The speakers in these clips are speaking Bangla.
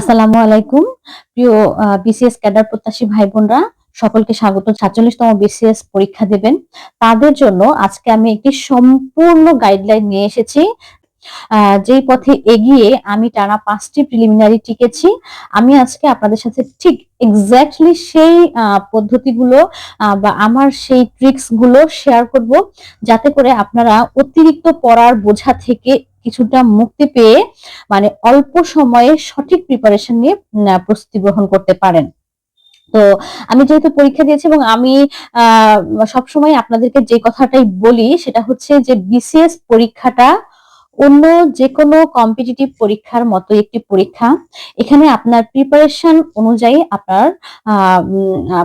আসসালামু আলাইকুম। প্রিয় বিসিএস ক্যাডার প্রত্যাশী ভাই বোনরা সকলকে স্বাগত। সাতচল্লিশতম বিসিএস পরীক্ষা দেবেন। তাদের জন্য আজকে আমি একটি সম্পূর্ণ গাইডলাইন নিয়ে এসেছি। যেই পথে এগিয়ে আমি টানা পাঁচটি প্রিলিমিনারি টিকেছি। আমি আজকে আপনাদের সাথে ঠিক এক্স্যাক্টলি সেই পদ্ধতিগুলো বা আমার সেই ট্রিক্সগুলো শেয়ার করব। যাতে করে আপনারা অতিরিক্ত পড়ার বোঝা থেকে কিছুটা মুক্তি পেয়ে মানে অল্প সময়ে সঠিক প্রিপারেশন নিয়ে প্রস্তুতি গ্রহণ করতে পারেন। তো আমি যেহেতু পরীক্ষা দিয়েছি এবং আমি সবসময় আপনাদেরকে যে কথাটাই বলি সেটা হচ্ছে যে বিসিএস পরীক্ষাটা অন্য যে কোনো কম্পিটিটিভ পরীক্ষার মতো একটি পরীক্ষা। এখানে আপনার প্রিপারেশন অনুযায়ী আপনার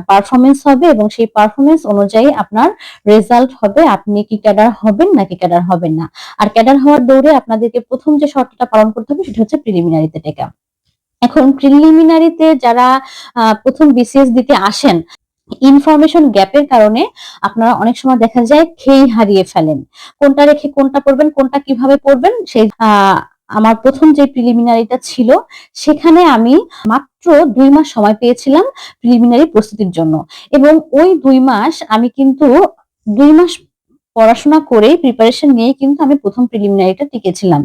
পারফরমেন্স হবে এবং সেই পারফরমেন্স অনুযায়ী আপনার রেজাল্ট হবে। আপনি কি ক্যাডার হবেন নাকি ক্যাডার হবেন না? আর ক্যাডার হওয়ার দৌড়ে আপনাদেরকে প্রথম যে শর্তটা পালন করতে হবে সেটা হচ্ছে প্রিলিমিনারিতে টেকা। এখন প্রিলিমিনারিতে যারা প্রথম বিসিএস দিতে আসেন ইনফরমেশন গ্যাপের কারণে আপনারা অনেক সময় দেখা যায় খেই হারিয়ে ফেলেন। কোনটা রেখে কোনটা পড়বেন, কোনটা কীভাবে পড়বেন, সেই আমার প্রথম যে প্রিলিমিনারিটা ছিল, সেখানে আমি মাত্র দুই মাস সময় পেয়েছিলাম প্রিলিমিনারি প্রস্তুতির জন্য। এবং ওই দুই মাস আমি কিন্তু দুই মাস পড়াশোনা করে প্রিপারেশন নিয়ে কিন্তু আমি প্রথম প্রিলিমিনারিটা টিকেছিলাম।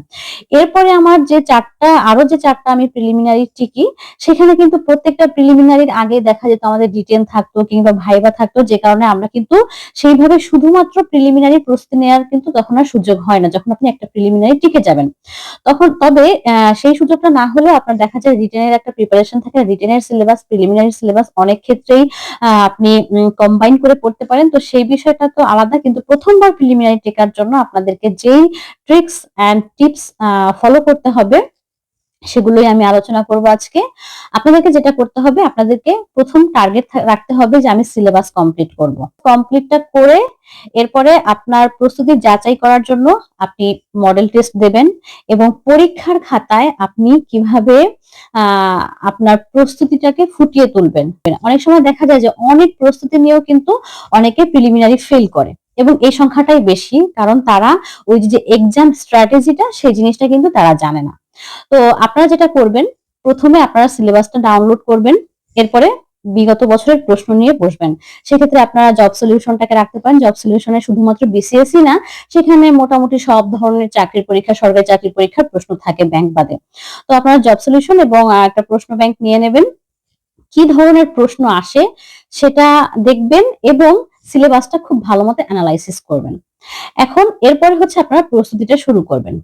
এরপরে আমার যে চারটা, আরও যে চারটা আমি প্রিলিমিনারি টিকি, সেখানে কিন্তু প্রত্যেকটা প্রিলিমিনারির আগে দেখা যেত আমাদের রিটেন থাকতো কিংবা ভাইবা থাকতো, যে কারণে আমরা কিন্তু সেইভাবে শুধুমাত্র প্রিলিমিনারি প্রস্তুতি নেওয়ার কিন্তু তখন আর সুযোগ হয় না, যখন আপনি একটা প্রিলিমিনারি টিকে যাবেন। তখন, তবে সেই সুযোগটা না হলেও আপনার দেখা যায় রিটেনের একটা প্রিপারেশন থাকে রিটেনের সিলেবাস প্রিলিমিনারি সিলেবাস অনেক ক্ষেত্রেই আপনি কম্বাইন করে পড়তে পারেন। তো সেই বিষয়টা তো আলাদা, কিন্তু প্রথমবার প্রিলিমিনারি টেকার জন্য আপনাদেরকে যেই ট্রিক্স অ্যান্ড টিপস ফলো করতে হবে, সেগুলোই আমি আলোচনা করব আজকে। আপনাদেরকে যেটা করতে হবে, আপনাদেরকে প্রথম টার্গেট রাখতে হবে যে আমি সিলেবাস কমপ্লিট করব। কমপ্লিটটা করে এরপরে আপনার প্রস্তুতি যাচাই করার জন্য আপনি মডেল টেস্ট দেবেন এবং পরীক্ষার খাতায় আপনি কীভাবে আপনার প্রস্তুতিটাকে ফুটিয়ে তুলবেন। অনেক সময় দেখা যায় যে অনেক প্রস্তুতি নিয়েও কিন্তু অনেকে প্রিলিমিনারি ফেল করে। এবং এই সংখ্যাটাই বেশি, কারণ তারা ওই যে এক্সাম স্ট্র্যাটেজিটা সেই জিনিসটা কিন্তু তারা জানে না। তো আপনারা যেটা করবেন, প্রথমে আপনারা সিলেবাসটা ডাউনলোড করবেন, এরপরে বিগত বছরের প্রশ্ন নিয়ে বসবেন। সেক্ষেত্রে আপনারা জব সলিউশনটাকে রাখতে পারেন। জব সলিউশনে শুধুমাত্র বিসিএসই না, সেখানে মোটামুটি সব ধরনের চাকরির পরীক্ষা, সরকারি চাকরির পরীক্ষার প্রশ্ন থাকে ব্যাংক বাদে। তো আপনারা জব সলিউশন এবং একটা প্রশ্ন ব্যাংক নিয়ে নেবেন। কি ধরনের প্রশ্ন আসে, সেটা দেখবেন এবং সিলেবাসটা খুব ভালো মতো অ্যানালাইসিস করবেন। এখন এরপরে হচ্ছে আপনারা প্রস্তুতিটা শুরু করবেন।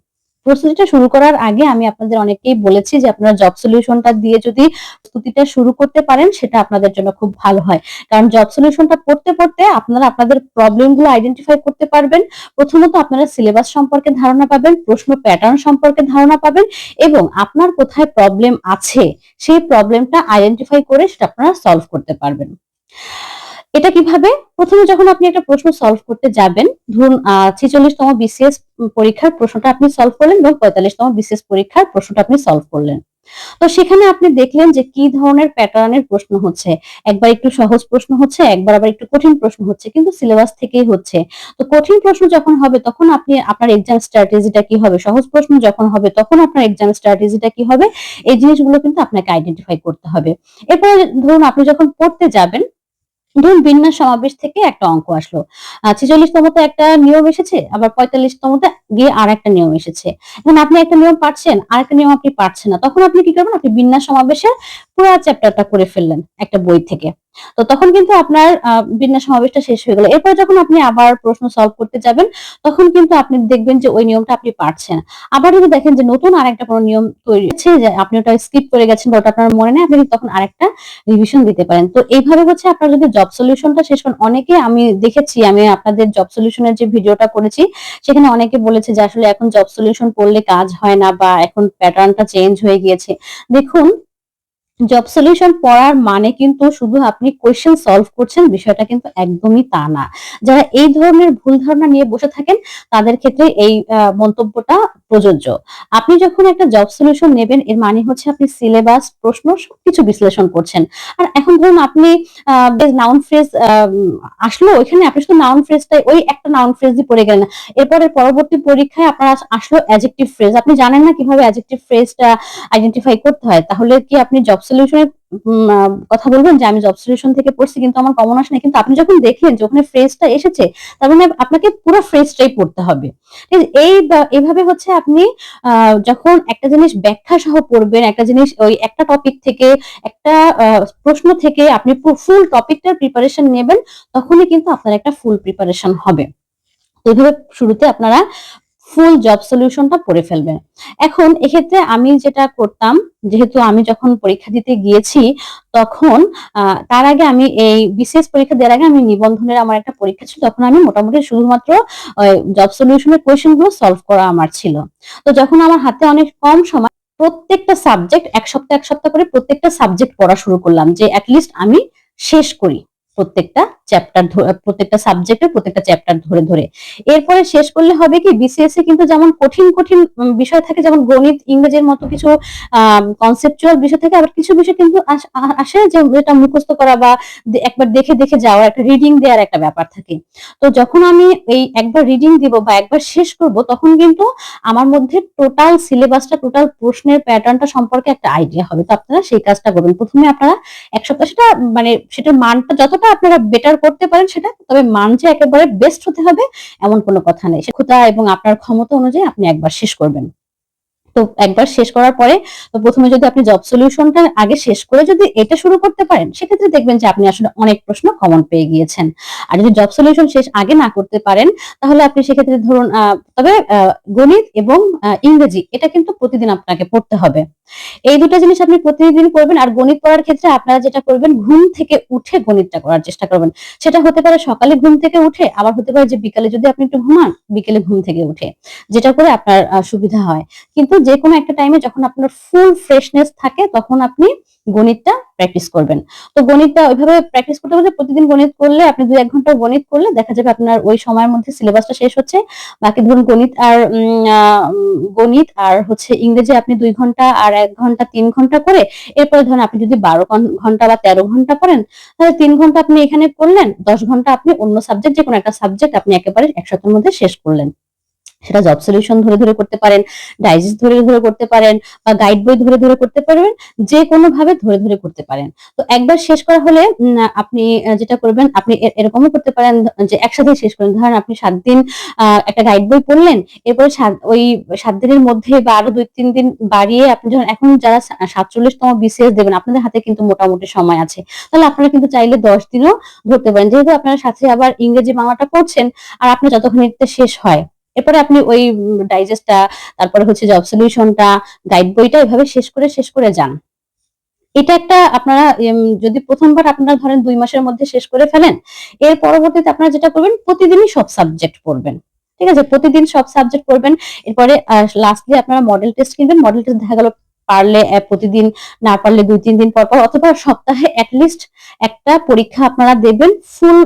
প্রস্তুতিটা শুরু করার আগে আমি আপনাদের অনেকেই বলেছি যে আপনারা জব সলিউশনটা দিয়ে যদি প্রস্তুতিটা শুরু করতে পারেন, সেটা আপনাদের জন্য খুব ভালো হয়। কারণ জব সলিউশনটা পড়তে পড়তে আপনারা আপনাদের প্রবলেমগুলো আইডেন্টিফাই করতে পারবেন। প্রথমত আপনারা সিলেবাস সম্পর্কে ধারণা পাবেন, প্রশ্ন প্যাটার্ন সম্পর্কে ধারণা পাবেন এবং আপনার কোথায় প্রবলেম আছে, সেই প্রবলেমটা আইডেন্টিফাই করে সেটা আপনারা সলভ করতে পারবেন। এটা কীভাবে? প্রথমে যখন আপনি একটা প্রশ্ন সলভ করতে যাবেন, ধরুন ছেচল্লিশতম বিসিএস পরীক্ষার প্রশ্নটা আপনি সলভ করলেন এবং পঁয়তাল্লিশতম বিসিএস পরীক্ষার প্রশ্নটা আপনি সলভ করলেন। তো সেখানে আপনি দেখলেন যে কি ধরনের প্যাটার্নের প্রশ্ন হচ্ছে। একবার একটু সহজ প্রশ্ন হচ্ছে, একবার আবার একটু কঠিন প্রশ্ন হচ্ছে, কিন্তু সিলেবাস থেকেই হচ্ছে। তো কঠিন প্রশ্ন যখন হবে, তখন আপনি আপনার এক্সাম স্ট্র্যাটেজিটা কি হবে? সহজ প্রশ্ন যখন হবে, তখন আপনার এক্সাম স্ট্র্যাটেজিটা কি হবে? এই জিনিসগুলো কিন্তু আপনাকে আইডেন্টিফাই করতে হবে। এরপরে ধরুন, আপনি যখন পড়তে যাবেন ধরুন বিন্যাস সমাবেশ থেকে একটা অঙ্ক আসলো। ছেচল্লিশতমতে একটা নিয়ম এসেছে, আবার পঁয়তাল্লিশতমতে গিয়ে আর একটা নিয়ম এসেছে। এখন আপনি একটা নিয়ম পাচ্ছেন আর একটা নিয়ম আপনি পাচ্ছেন না, তখন আপনি কি করবেন? আপনি বিন্যাস সমাবেশের পুরো চ্যাপ্টারটা করে ফেললেন একটা বই থেকে। তো তখন কিন্তু আপনার বিন্যাস সমাবেশটা শেষ হয়ে গেল। এরপর যখন আপনি আবার প্রশ্ন সলভ করতে যাবেন, তখন কিন্তু আপনি দেখবেন যে ওই নিয়মটা আপনি পারছেন। আবার যদি দেখেন যে নতুন আরেকটা কোনো নিয়ম তৈরি হচ্ছে, যে আপনি ওটা স্কিপ করে গেছেন বা ওটা আপনার মনে নেই, আপনি তখন আরেকটা রিভিশন দিতে পারেন। তো এইভাবে হচ্ছে আপনার যদি জব সলিউশনটা শেষ করেন অনেকে আমি দেখেছি, আমি আপনাদের জব সলিউশনের যে ভিডিওটা করেছি, সেখানে অনেকে বলেছে যে আসলে এখন জব সলিউশন পড়লে কাজ হয় না বা এখন প্যাটার্নটা চেঞ্জ হয়ে গিয়েছে। দেখুন জব সলিউশন পড়ার মানে কিন্তু শুধু আপনি কোয়েশ্চেন সলভ করছেন, বিষয়টা কিন্তু একদমই তা না। যারা এই ধরনের ভুল ধারণা নিয়ে বসে থাকেন, তাদের ক্ষেত্রে এই মন্তব্যটা প্রযোজ্য। আপনি যখন একটা জব সলিউশন নেবেন, এর মানে হচ্ছে আপনি সিলেবাস প্রশ্ন সবকিছু বিশ্লেষণ করছেন। আর এখন ধরুন আপনি নাউন ফ্রেজ আসলো, ওইখানে আপনি শুধু নাউন ফ্রেজটাই ওই একটা নাউন ফ্রেজই পড়ে গেলেন। এরপরে পরবর্তী পরীক্ষায় আপনার আসলো অ্যাজেক্টিভ ফ্রেজ আপনি জানেন না কীভাবে অ্যাজেক্টিভ ফ্রেজটা আইডেন্টিফাই করতে হয়? তাহলে কি আপনি জব সলিউশনের কথা বলবেন যে আমি জব সলিউশন থেকে পড়ছি কিন্তু আমার কমন আসে না কিন্তু আপনি যখন দেখলেন যে ওখানে ফ্রেজটা এসেছে, তার মানে আপনাকে পুরো ফ্রেজটাই পড়তে হবে? এই এভাবে হচ্ছে আপনি যখন একটা জিনিস ব্যাখ্যা সহ পড়বেন, একটা জিনিস ওই একটা টপিক থেকে, একটা প্রশ্ন থেকে আপনি ফুল টপিকটার প্রিপারেশন নেবেন, তখনই কিন্তু আপনার একটা ফুল প্রিপারেশন হবে। তো এইভাবে শুরুতে আপনারা ফুল জব সলিউশনটা পড়ে ফেলবে। এখন এক্ষেত্রে আমি যেটা করতাম, যেহেতু আমি যখন পরীক্ষা দিতে গিয়েছি, তখন তার আগে আমি এই বিশেষ পরীক্ষা দেওয়ার আগে আমি নিবন্ধনের আমার একটা পরীক্ষা ছিল, তখন আমি মোটামুটি শুধুমাত্র জব সলিউশনের কোয়েশ্চেনগুলো সলভ করা আমার ছিল। তো যখন আমার হাতে অনেক কম সময়, প্রত্যেকটা সাবজেক্ট এক সপ্তাহ এক সপ্তাহ করে প্রত্যেকটা সাবজেক্ট পড়া শুরু করলাম, যে অ্যাটলিস্ট আমি শেষ করি প্রত্যেকটা চ্যাপ্টার প্রত্যেকটা সাবজেক্টের প্রত্যেকটা চ্যাপ্টার ধরে ধরে। এরপরে শেষ করলে হবে কি বিসিএস এ কিন্তু যেমন কঠিন কঠিন বিষয় থাকে, যেমন গণিত, ইংরেজির মতো কিছু কনসেপচুয়াল বিষয় থাকে, আবার কিছু বিষয় কিন্তু আসে যে এটা মুখস্থ করা বা একবার দেখে দেখে যাওয়া, একটা রিডিং দেওয়ার একটা ব্যাপার থাকে। তো যখন আমি এই একবার রিডিং দিব বা একবার শেষ করব, তখন কিন্তু আমার মধ্যে টোটাল সিলেবাসটা টোটাল প্রশ্নের প্যাটার্নটা সম্পর্কে একটা আইডিয়া হবে। তো আপনারা সেই কাজটা করবেন প্রথমে আপনারা এক সপ্তাহ সেটা মানে সেটার মানটা যতটা আপনারা বেটার করতে পারেন সেটা, তবে মান যে একেবারে বেস্ট হতে হবে, এমন কোনো কথা নেই। ক্ষমতা এবং আপনার ক্ষমতা অনুযায়ী আপনি একবার শেষ করবেন। তো একবার শেষ করার পরে প্রথমে যদি আপনি জব সলিউশনটা আগে শেষ করে যদি এটা শুরু করতে পারেন, সেক্ষেত্রে দেখবেন যে আপনি আসলে অনেক প্রশ্ন কমন পেয়ে গিয়েছেন। আর যদি জব সলিউশন শেষ আগে না করতে পারেন, তাহলে আপনি সেক্ষেত্রে ধরুন তবে গণিত এবং ইংরেজি, এটা কিন্তু প্রতিদিন আপনাকে পড়তে হবে। এই দুটো জিনিস আপনি প্রতিদিন করবেন, আর গণিত পড়ার ক্ষেত্রে আপনারা যেটা করবেন, ঘুম থেকে উঠে গণিতটা করার চেষ্টা করবেন। সেটা হতে পারে সকালে ঘুম থেকে উঠে, আবার হতে পারে যে বিকালে যদি আপনি একটু ঘুমান, বিকেলে ঘুম থেকে উঠে, যেটা করে আপনার সুবিধা হয়। কিন্তু যে কোনো একটা টাইমে যখন আপনার ফুল ফ্রেশনেস থাকে, তখন আপনি গণিতটা প্র্যাকটিস করবেন। তো গণিতটা ওইভাবে প্র্যাকটিস করতে করতে প্রতিদিন গণিত করলে, আপনি দুই এক ঘণ্টা গণিত করলে দেখা যাবে আপনার ওই সময়ের মধ্যে সিলেবাসটা শেষ হচ্ছে। বাকি ধরুন গণিত আর গণিত আর হচ্ছে ইংরেজি আপনি দুই ঘণ্টা আর এক ঘণ্টা, তিন ঘণ্টা করে, এরপরে ধরুন আপনি যদি বারো ঘণ্টা বা তেরো ঘণ্টা পড়েন, তাহলে তিন ঘণ্টা আপনি এখানে পড়লেন দশ ঘণ্টা আপনি অন্য সাবজেক্ট যে কোনো একটা সাবজেক্ট আপনি একেবারে এক সপ্তাহের মধ্যে শেষ করলেন। সেটা জব সলিউশন ধরে ধরে করতে পারেন ডাইজেস্ট ধরে ধরে করতে পারেন বা গাইড বই ধরে ধরে করতে পারবেন যে কোনো ভাবে ধরে ধরে করতে পারেন। তো একবার শেষ করা হলে আপনি যেটা করবেন, আপনি এরকমও করতে পারেন, যে একসাথে শেষ করেন। ধরেন আপনি সাত দিন একটা গাইড বই পড়লেন, এরপরে ওই সাত দিনের মধ্যে বা আরও দুই তিন দিন বাড়িয়ে আপনি যখন এখন যারা সাতচল্লিশতম বিসিএস দেবেন, আপনাদের হাতে কিন্তু মোটামুটি সময় আছে। তাহলে আপনারা কিন্তু চাইলে দশ দিনও ধরতে পারেন। যেহেতু আপনারা সাথে আবার ইংরেজি বাংলাটা পড়ছেন, আর আপনি যতক্ষণ শেষ হয় এরপরে আপনি ওই ডাইজেস্টটা তারপরে হচ্ছে জব সলিউশনটা গাইড বইটা এভাবে শেষ করে শেষ করে যান। এটা একটা আপনারা যদি প্রথমবার আপনারা ধরেন দুই মাসের মধ্যে শেষ করে ফেলেন, এর পরবর্তীতে আপনারা যেটা করবেন, প্রতিদিনই সব সাবজেক্ট পড়বেন। ঠিক আছে? প্রতিদিন সব সাবজেক্ট পড়বেন। এরপরে লাস্টলি আপনারা মডেল টেস্ট কিনবেন। মডেল টেস্ট দেখা গেল পারলে প্রতিদিন না পারলে দুই, তিন দিন পর পর, অথবা সপ্তাহে অ্যাটলিস্ট একটা পরীক্ষা আপনারা দেবেন ফুল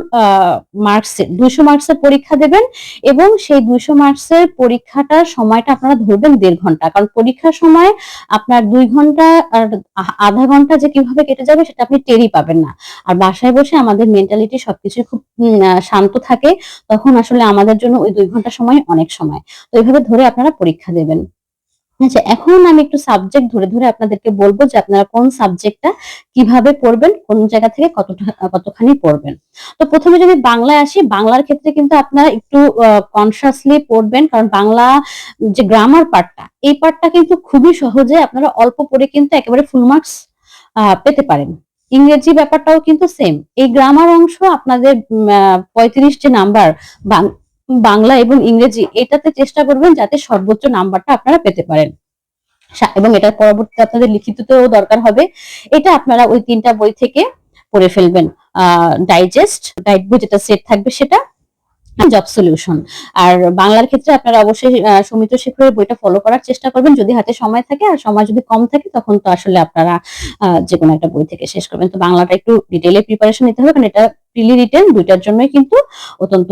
মার্কসের দুইশো মার্কসের পরীক্ষা দেবেন এবং সেই দুইশো মার্কসের পরীক্ষাটার সময়টা আপনারা ধরবেন দেড় ঘণ্টা। কারণ পরীক্ষার সময় আপনার দুই ঘণ্টা আর আধা ঘণ্টা যে কীভাবে কেটে যাবে সেটা আপনি টেরই পাবেন না। আর বাসায় বসে আমাদের মেন্টালিটি সবকিছু খুব শান্ত থাকে, তখন আসলে আমাদের জন্য ওই দুই ঘণ্টা সময় অনেক সময়। তো এইভাবে ধরে আপনারা পরীক্ষা দেবেন। আচ্ছা এখন আমি একটু সাবজেক্ট ধরে ধরে আপনাদেরকে বলব যে আপনারা কোন সাবজেক্টটা কীভাবে পড়বেন, কোন জায়গা থেকে কতটা, কতখানি পড়বেন। তো প্রথমে যদি বাংলায় আসি, বাংলার ক্ষেত্রে কিন্তু আপনারা একটু কনসাসলি পড়বেন, কারণ বাংলা যে গ্রামার পার্টটা এই পার্টটা কিন্তু খুবই সহজে আপনারা অল্প পড়ে কিন্তু একেবারে ফুল মার্কস পেতে পারেন। ইংরেজি ব্যাপারটাও কিন্তু সেম এই গ্রামার অংশ আপনাদের পঁয়ত্রিশ যে নাম্বার বাংলা এবং ইংরেজি, এটাতে চেষ্টা করবেন যাতে সর্বোচ্চ নাম্বারটা আপনারা পেতে পারেন। এবং এটার পরবর্তীতে আপনাদের লিখিততেও দরকার হবে। এটা আপনারা ওই তিনটা বই থেকে পড়ে ফেলবেন। ডাইজেস্ট গাইড বই যেটা সেট থাকবে সেটা জব সলিউশন আর বাংলার ক্ষেত্রে আপনারা অবশ্যই সৌমিত্র শেখরের বইটা ফলো করার চেষ্টা করবেন। যদি হাতে সময় থাকে আর সময় যদি কম থাকে, তখন তো আসলে আপনারা যে কোনো একটা বই থেকে শেষ করবেন। তো বাংলাটা একটু ডিটেলে প্রিপারেশন নিতে হবে, কারণ এটা প্রিলি রিটেন দুইটার জন্যই কিন্তু অত্যন্ত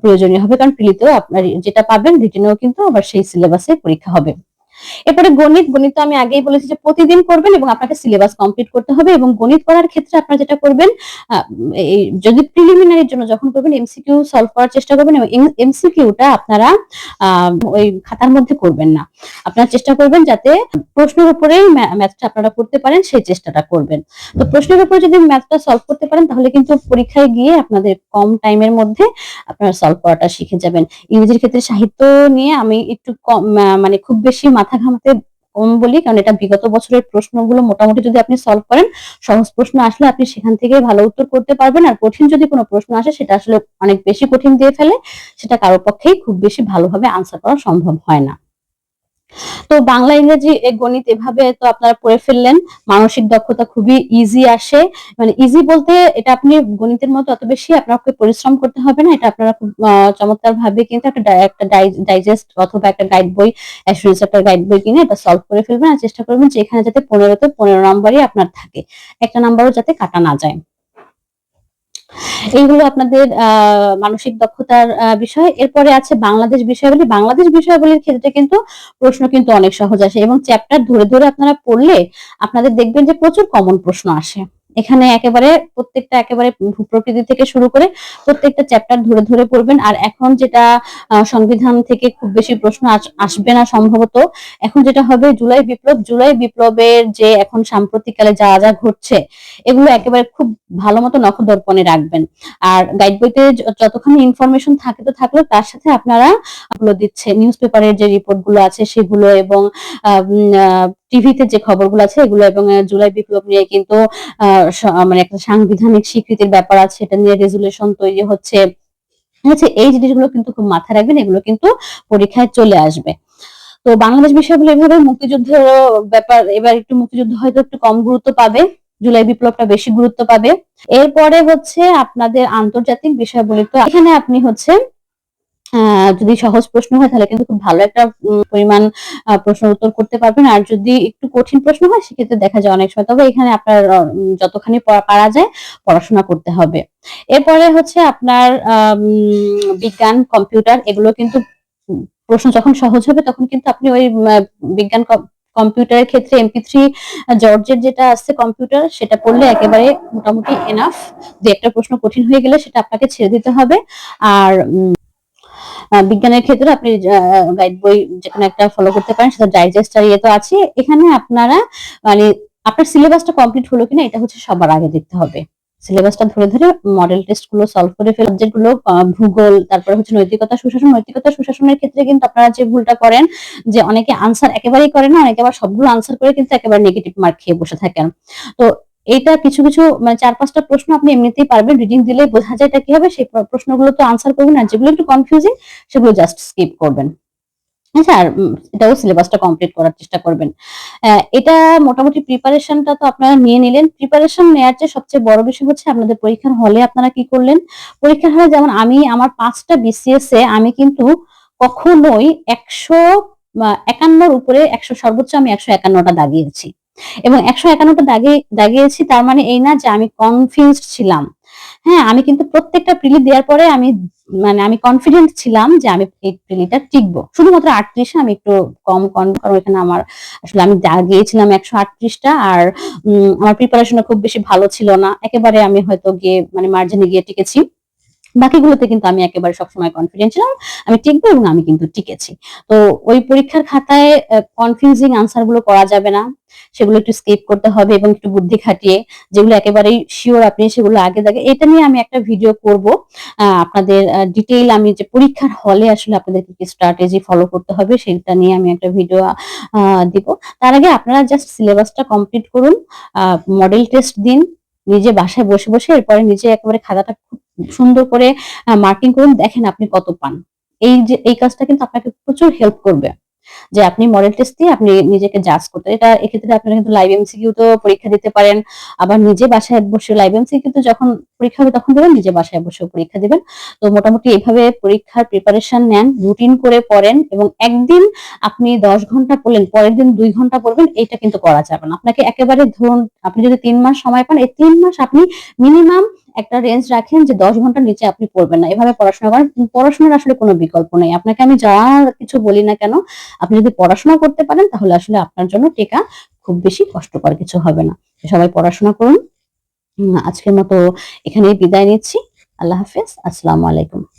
প্রয়োজনীয় হবে। কারণ প্রিলিতেও আপনার যেটা পাবেন রিটেনেও কিন্তু আবার সেই সিলেবাসে পরীক্ষা হবে। এরপরে গণিত গণিত তো আমি আগেই বলেছি যে প্রতিদিন করবেন এবং আপনাকে সিলেবাস কমপ্লিট করতে হবে এবং গণিত করার ক্ষেত্রে আপনারা যেটা করবেন এই যদি প্রিলিমিনারির জন্য যখন করবেন এমসিকিউ সলভ করার চেষ্টা করবেন এবং এমসিকিউটা আপনারা ওই খাতার মধ্যে করবেন না। আপনারা চেষ্টা করবেন যাতে প্রশ্নের উপরেই ম্যাথটা আপনারা করতে পারেন, সেই চেষ্টাটা করবেন। তো প্রশ্নের উপরে যদি ম্যাথটা সলভ করতে পারেন, তাহলে কিন্তু পরীক্ষায় গিয়ে আপনাদের কম টাইমের মধ্যে আপনারা সলভ করাটা শিখে যাবেন। ইংরেজির ক্ষেত্রে সাহিত্য নিয়ে আমি একটু কম মানে খুব বেশি মাথা ঘামাতে কম বলি, কারণ এটা বিগত বছরের প্রশ্নগুলো মোটামুটি যদি আপনি সলভ করেন, সহজ প্রশ্ন আসলে আপনি সেখান থেকে ভালো উত্তর করতে পারবেন আর কঠিন যদি কোনো প্রশ্ন আসে, সেটা আসলে অনেক বেশি কঠিন দিয়ে ফেলে, সেটা কারোর পক্ষেই খুব বেশি ভালোভাবে আনসার করা সম্ভব হয় না। তো বাংলা ইংরেজি গণিত এভাবে তো আপনারা পড়ে ফেললেন। মানসিক দক্ষতা খুবই ইজি আসে। মানে ইজি বলতে এটা আপনি গণিতের মতো অত বেশি আপনাকে পরিশ্রম করতে হবে না। এটা আপনারা খুব চমৎকার ভাবে কিন্তু একটা একটা ডাইজেস্ট অথবা একটা গাইড বই অ্যাসুরেন্স একটা গাইড বই কিনে এটা সলভ করে ফেলবেন আর চেষ্টা করবেন যে এখানে যাতে পনেরোতে পনেরো নাম্বারই আপনার থাকে। একটা নাম্বারও যাতে কাটা না যায়। এইগুলো আপনাদের আহ, মানসিক দক্ষতার বিষয়। এরপরে আছে বাংলাদেশ বিষয়াবলী। বাংলাদেশ বিষয়াবলীর ক্ষেত্রে কিন্তু প্রশ্ন কিন্তু অনেক সহজ আসে এবং চ্যাপ্টার ধরে ধরে আপনারা পড়লে আপনাদের দেখবেন যে প্রচুর কমন প্রশ্ন আসে। এখানে একেবারে প্রত্যেকটা একেবারে ভূপ্রকৃতি থেকে শুরু করে প্রত্যেকটা চ্যাপ্টার ধরে ধরে পড়বেন। আর এখন যেটা সংবিধান থেকে খুব বেশি প্রশ্ন আসবে না সম্ভবত। এখন যেটা হবে জুলাই বিপ্লব। জুলাই বিপ্লবের যে এখন সাম্প্রতিককালে যা যা ঘটছে, এগুলো একেবারে খুব ভালো মতো নখদর্পণে রাখবেন। আর গাইড বইতে যতখানি ইনফরমেশন থাকে তো থাকল, তার সাথে আপনারা দিচ্ছে। নিউজ পেপারের যে রিপোর্টগুলো আছে সেগুলো এবং টিভিতে যে খবরগুলো আছে, এগুলো এবং জুলাই বিপ্লব নিয়ে কিন্তু মানে একটা সাংবিধানিক স্বীকৃতির ব্যাপার আছে, এটা নিয়ে রেজুলেশন তৈরি হচ্ছে। হচ্ছে এই জিনিসগুলো কিন্তু খুব মাথায় রাখবেন, এগুলো কিন্তু পরীক্ষায় চলে আসবে। তো বাংলাদেশ বিষয়গুলো এভাবে মুক্তিযুদ্ধের ব্যাপার, এবার একটু মুক্তিযুদ্ধ হয়তো একটু কম গুরুত্ব পাবে, জুলাই বিপ্লবটা বেশি গুরুত্ব পাবে। এরপরে হচ্ছে আপনাদের আন্তর্জাতিক বিষয়গুলি, তো এখানে আপনি হচ্ছে যদি সহজ প্রশ্ন হয় তাহলে কিন্তু খুব ভালো একটা পরিমাণ আহ, প্রশ্নের উত্তর করতে পারবেন। আর যদি একটু কঠিন প্রশ্ন হয় সেক্ষেত্রে দেখা যায় অনেক সময়। তবে এখানে আপনার যতখানি পারা যায় পড়াশোনা করতে হবে। এরপরে হচ্ছে আপনার বিজ্ঞান কম্পিউটার এগুলো কিন্তু প্রশ্ন যখন সহজ হবে তখন কিন্তু আপনি ওই বিজ্ঞান কম- কম্পিউটারের ক্ষেত্রে এমপি থ্রি জর্জের যেটা আছে কম্পিউটার সেটা পড়লে একেবারে মোটামুটি এনাফ যে একটা প্রশ্ন কঠিন হয়ে গেলে সেটা আপনাকে ছেড়ে দিতে হবে। আর বিজ্ঞানের ক্ষেত্রে আপনি গাইড বই যেখানে একটা ফলো করতে পারেন, সেটা ডাইজেস্ট আর ইয়ে তো আছে। এখানে আপনারা মানে আপনার সিলেবাসটা কমপ্লিট হলো কিনা এটা হচ্ছে সবার আগে দেখতে হবে। সিলেবাসটা ধরে ধরে মডেল টেস্টগুলো সলভ করে ফেলে যেগুলো ভূগোল, তারপরে হচ্ছে নৈতিকতা, সুশাসন। নৈতিকতা, সুশাসনের ক্ষেত্রে কিন্তু আপনারা যে ভুলটা করেন, যে অনেকে আনসার একেবারেই করে না, অনেকে আবার সবগুলো আনসার করে কিন্তু একেবারে নেগেটিভ মার্ক খেয়ে বসে থাকেন। তো এটা কিছু কিছু মানে চার পাঁচটা প্রশ্ন আপনি এমনিতেই পারবেন রিডিং দিলে বোঝা যায় এটা কি হবে সেই প্রশ্নগুলো তো আনসার করবেন আর যেগুলো একটু কনফিউজিং সেগুলো জাস্ট স্কিপ করবেন। আচ্ছা আর এটাও সিলেবাসটা কমপ্লিট করার চেষ্টা করবেন। এটা মোটামুটি প্রিপারেশনটা তো আপনারা নিয়ে নিলেন। প্রিপারেশন নেওয়ার চেয়ে সবচেয়ে বড় বিষয় হচ্ছে আপনাদের পরীক্ষার হলে আপনারা কি করলেন? পরীক্ষার হলে যেমন আমি আমার পাঁচটা বিসিএস এ আমি কিন্তু কখনোই একশো একান্নর উপরে একশো, সর্বোচ্চ আমি একশো একান্নটা দাগিয়েছি। এবং একশো একান্নটা দাগিয়ে দাগিয়েছি, তার মানে এই না যে আমি কনফিউজড ছিলাম। হ্যাঁ আমি কিন্তু প্রত্যেকটা প্রিলি দেওয়ার পরে আমি মানে আমি কনফিডেন্ট ছিলাম যে আমি এই প্রিলিটা টিকবো। শুধুমাত্র আটত্রিশে আমি একটু কম কম, কারণ এখানে আমার আসলে আমি গিয়েছিলাম একশো আটত্রিশটা আর আমার প্রিপারেশনটা খুব বেশি ভালো ছিল না। একেবারে আমি হয়তো গিয়ে মানে মার্জিনে গিয়ে টিকেছি। বাকিগুলোতে কিন্তু আমি একেবারে সবসময় কনফিডেন্ট ছিলাম, আমি টিকবো এবং আমি কিন্তু টিকেছি। তো ওই পরীক্ষার খাতায় কনফিউজিং আনসারগুলো করা যাবে না, সেগুলো একটু স্কিপ করতে হবে এবং একটু বুদ্ধি খাটিয়ে, যেগুলো একেবারেই শিওর আপনি সেগুলো আগে দাগে, এটা নিয়ে আমি একটা ভিডিও করব। আপনাদের ডিটেইল আমি যে পরীক্ষার হলে আসলে আপনাদের কি কি স্ট্র্যাটেজি ফলো করতে হবে, সেটা নিয়ে আমি একটা ভিডিও দিব। তার আগে আপনারা জাস্ট সিলেবাসটা কমপ্লিট করুন মডেল টেস্ট দিন, নিজে বাসায় বসে বসে, এরপরে নিজে একেবারে খাতাটা খুব সুন্দর করে মার্কিং করুন, দেখেন আপনি কত পান। এই যে, এই কাজটা কিন্তু আপনাকে প্রচুর হেল্প করবে। যে আপনি মডেল টেস্ট দিয়ে আপনি নিজেকে জাজ করতে। এটা এক্ষেত্রে আপনারা কিন্তু লাইভ এমসিকিউ তো পরীক্ষা দিতে পারেন। আবার নিজে বাসায় বসে লাইভ এমসিকিউ তো যখন পরীক্ষা হবে তখন দেবেন নিজে বাসায় বসে পরীক্ষা দিবেন। তো মোটামুটি এভাবে পরীক্ষার প্রিপারেশন নেন রুটিন করে পড়েন এবং একদিন আপনি দশ ঘণ্টা পড়লেন, পরের দিন দুই ঘণ্টা পড়বেন এটা কিন্তু করা যাবে না। আপনাকে একেবারে ধরুন, আপনি যদি তিন মাস সময় পান, এই তিন মাস আপনি মিনিমাম একটা রেঞ্জ রাখেন যে দশ ঘণ্টার নিচে আপনি পড়বেন না। এভাবে পড়াশোনা করেন। পড়াশোনার আসলে কোনো বিকল্প নেই। আপনাকে আমি যা কিছু বলি না কেন, আপনি যদি পড়াশোনা করতে পারেন, তাহলে আসলে আপনার জন্য টেকা খুব বেশি কষ্টকর কিছু হবে না। সবাই পড়াশোনা করুন। আজকের মতো এখানেই বিদায় নিচ্ছি। আল্লাহ হাফেজ। আসসালামু আলাইকুম।